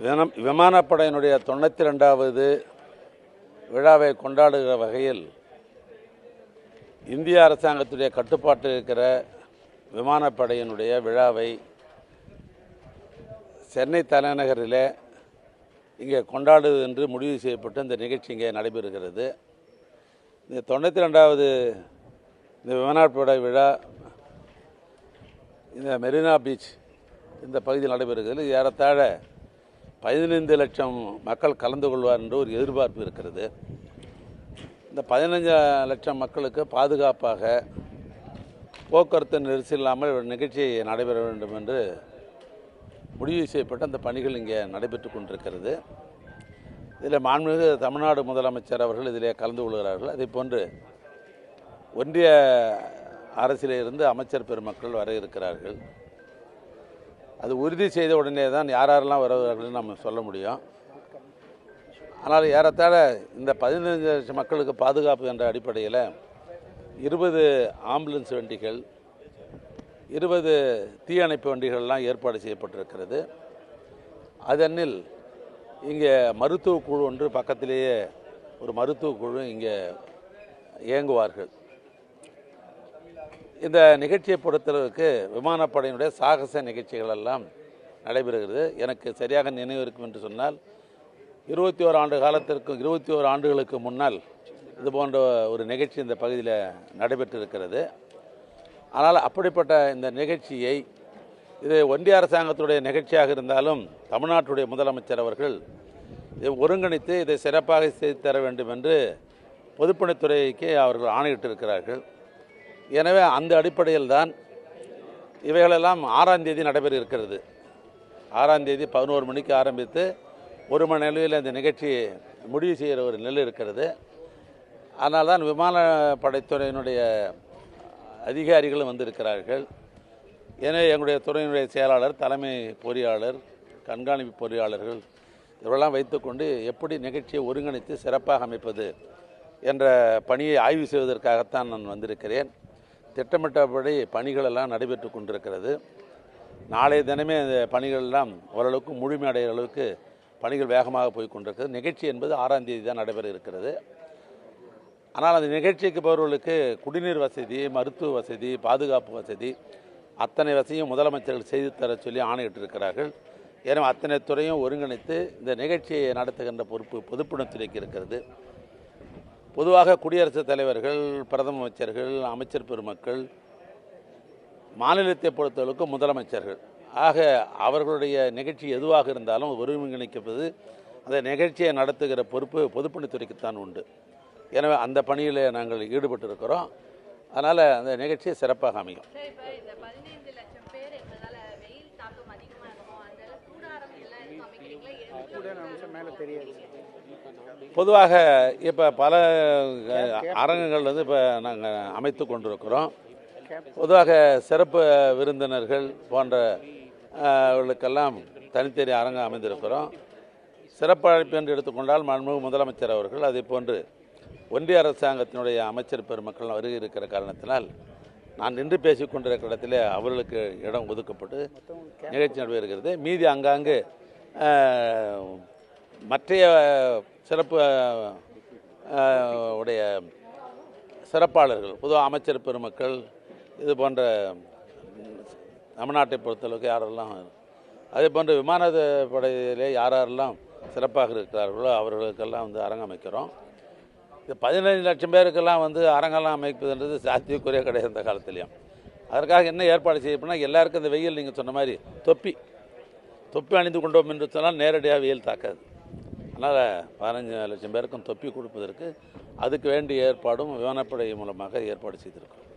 விமானம் விமானப்படையினுடைய தொண்ணூற்றி ரெண்டாவது விழாவை கொண்டாடுகிற வகையில் இந்திய அரசாங்கத்துடைய கட்டுப்பாட்டில் இருக்கிற விமானப்படையினுடைய விழாவை சென்னை தலைநகரில் இங்கே கொண்டாடுவது என்று முடிவு செய்யப்பட்டு இந்த நிகழ்ச்சி இங்கே நடைபெறுகிறது. இந்த தொண்ணூற்றி ரெண்டாவது இந்த விமானப்படை விழா இந்த மெரினா பீச் இந்த பகுதியில் நடைபெறுகிறது. ஏறத்தாழ பதினைந்து லட்சம் மக்கள் கலந்து கொள்வார் என்று ஒரு எதிர்பார்ப்பு இருக்கிறது. இந்த பதினஞ்சு லட்சம் மக்களுக்கு பாதுகாப்பாக போக்குவரத்து நெரிசல் இல்லாமல் ஒரு நிகழ்ச்சி நடைபெற வேண்டும் என்று முடிவு செய்யப்பட்ட அந்த பணிகள் இங்கே நடைபெற்று கொண்டிருக்கிறது. இதில் மாண்புமிகு தமிழ்நாடு முதலமைச்சர் அவர்கள் இதிலே கலந்து கொள்கிறார்கள். அதே போன்று ஒன்றிய அரசிலே இருந்து அமைச்சர் பெருமக்கள் வர இருக்கிறார்கள். அது உறுதி செய்த உடனே தான் யார் யாரெல்லாம் வருவார்கள்னு நம்ம சொல்ல முடியும். ஆனால் ஏறத்தாழ இந்த பதினைஞ்சு லட்சம் மக்களுக்கு பாதுகாப்பு என்ற அடிப்படையில் இருபது ஆம்புலன்ஸ் வண்டிகள் இருபது தீயணைப்பு வண்டிகள்லாம் ஏற்பாடு செய்யப்பட்டிருக்கிறது. அதனில் இங்கே மருத்துவ குழு ஒன்று பக்கத்திலேயே ஒரு மருத்துவ குழு இங்கே இயங்குவார்கள். இந்த நிகழ்ச்சியை பொறுத்தளவுக்கு விமானப்படையினுடைய சாகச நிகழ்ச்சிகள் எல்லாம் நடைபெறுகிறது. எனக்கு சரியாக நினைவு இருக்கும் என்று சொன்னால் இருபத்தி ஓரு ஆண்டு காலத்திற்கும் இருபத்தி ஓரு ஆண்டுகளுக்கு முன்னால் இது போன்ற ஒரு நிகழ்ச்சி இந்த பகுதியில் நடைபெற்றிருக்கிறது. ஆனால் அப்படிப்பட்ட இந்த நிகழ்ச்சியை இது ஒன்றிய அரசாங்கத்துடைய நிகழ்ச்சியாக இருந்தாலும் தமிழ்நாட்டுடைய முதலமைச்சர் அவர்கள் இதை ஒருங்கிணைத்து இதை சிறப்பாக செய்து தர வேண்டும் என்று பொதுப்பணித்துறைக்கு அவர்கள் ஆணையிட்டிருக்கிறார்கள். எனவே அந்த அடிப்படையில் தான் இவைகளெல்லாம் ஆறாம் தேதி நடைபெற இருக்கிறது. ஆறாம் தேதி பதினோரு மணிக்கு ஆரம்பித்து ஒரு மணி நிலையில் இந்த நிகழ்ச்சி முடிவு செய்கிற ஒரு நிலை இருக்கிறது. ஆனால் தான் விமானப்படைத்துறையினுடைய அதிகாரிகளும் வந்திருக்கிறார்கள். எனவே எங்களுடைய துறையினுடைய செயலாளர் தலைமை பொறியாளர் கண்காணிப்பு பொறியாளர்கள் இவரெல்லாம் வைத்துக்கொண்டு எப்படி நிகழ்ச்சியை ஒருங்கிணைத்து சிறப்பாக அமைப்பது என்ற பணியை ஆய்வு செய்வதற்காகத்தான் நான் வந்திருக்கிறேன். திட்டமிட்டபடி பணிகளெல்லாம் நடைபெற்று கொண்டிருக்கிறது. நாளைய தினமே இந்த பணிகள் எல்லாம் ஓரளவுக்கு முழுமையடைகிற அளவுக்கு பணிகள் வேகமாக போய் கொண்டிருக்கிறது. நிகழ்ச்சி என்பது ஆறாம் தேதி தான் நடைபெற இருக்கிறது. ஆனால் அந்த நிகழ்ச்சிக்கு போகிறவர்களுக்கு குடிநீர் வசதி மருத்துவ வசதி பாதுகாப்பு வசதி அத்தனை வசதியும் முதலமைச்சர்கள் செய்து தர சொல்லி ஆணையிட்டிருக்கிறார்கள். எனவே அத்தனை துறையும் ஒருங்கிணைத்து இந்த நிகழ்ச்சியை நடத்துகின்ற பொறுப்பு பொதுப்பணித்துறைக்கு இருக்கிறது. பொதுவாக குடியரசுத் தலைவர்கள் பிரதம அமைச்சர்கள் அமைச்சர் பெருமக்கள் மாநிலத்தை பொறுத்தளவுக்கு முதலமைச்சர்கள். ஆக அவர்களுடைய நிகழ்ச்சி எதுவாக இருந்தாலும் ஒருங்கிணைக்கப்பது அந்த நிகழ்ச்சியை நடத்துகிற பொறுப்பு பொதுப்பணித்துறைக்குத்தான் உண்டு. எனவே அந்த பணியில் நாங்கள் ஈடுபட்டிருக்கிறோம். அதனால் அந்த நிகழ்ச்சி சிறப்பாக அமையும். சார் இப்போ பொதுவாக இப்போ பல அரங்குகள் வந்து இப்போ நாங்கள் அமைத்து கொண்டிருக்கிறோம். பொதுவாக சிறப்பு விருந்தினர்கள் போன்ற அவர்களுக்கெல்லாம் தனித்தனி அரங்கம் அமைந்திருக்கிறோம். சிறப்பு அழைப்பு என்று எடுத்துக்கொண்டால் மன்முக முதலமைச்சர் அவர்கள் அதே போன்று ஒன்றிய அரசாங்கத்தினுடைய அமைச்சர் பெருமக்கள் வருகை இருக்கிற காரணத்தினால் நான் நின்று பேசிக் கொண்டிருக்கிற இடத்துல அவர்களுக்கு இடம் ஒதுக்கப்பட்டு நிகழ்ச்சி நடைபெறுகிறது. மீதி அங்காங்கு மற்றைய சிறப்பு உடைய சிறப்பாளர்கள் பொதுவாக அமைச்சர் பெருமக்கள் இது போன்ற தமிழ்நாட்டை பொறுத்தளவுக்கு யாரெல்லாம் அதே போன்று விமான படையிலே யார் யாரெல்லாம் சிறப்பாக இருக்கிறார்களோ அவர்களுக்கெல்லாம் வந்து அரங்கம் அமைக்கிறோம் இது பதினைஞ்சு லட்சம் பேருக்கெல்லாம் வந்து அரங்கெல்லாம் அமைப்பதுன்றது சாத்தியக்குறைய கிடையாது இந்த காலத்துலேயும். அதற்காக என்ன ஏற்பாடு செய்யப்போனால் எல்லாருக்கும் இந்த வெயில் நீங்கள் சொன்ன மாதிரி தொப்பி தொப்பி அணிந்து கொண்டோம் என்று சொன்னால் நேரடியாக வெயில் தாக்காது. அதனால் பதினஞ்சு லட்சம் பேருக்கும் தொப்பி கொடுப்பதற்கு அதுக்கு வேண்டிய ஏற்பாடும் விமானப்படை மூலமாக ஏற்பாடு செய்திருக்கிறோம்.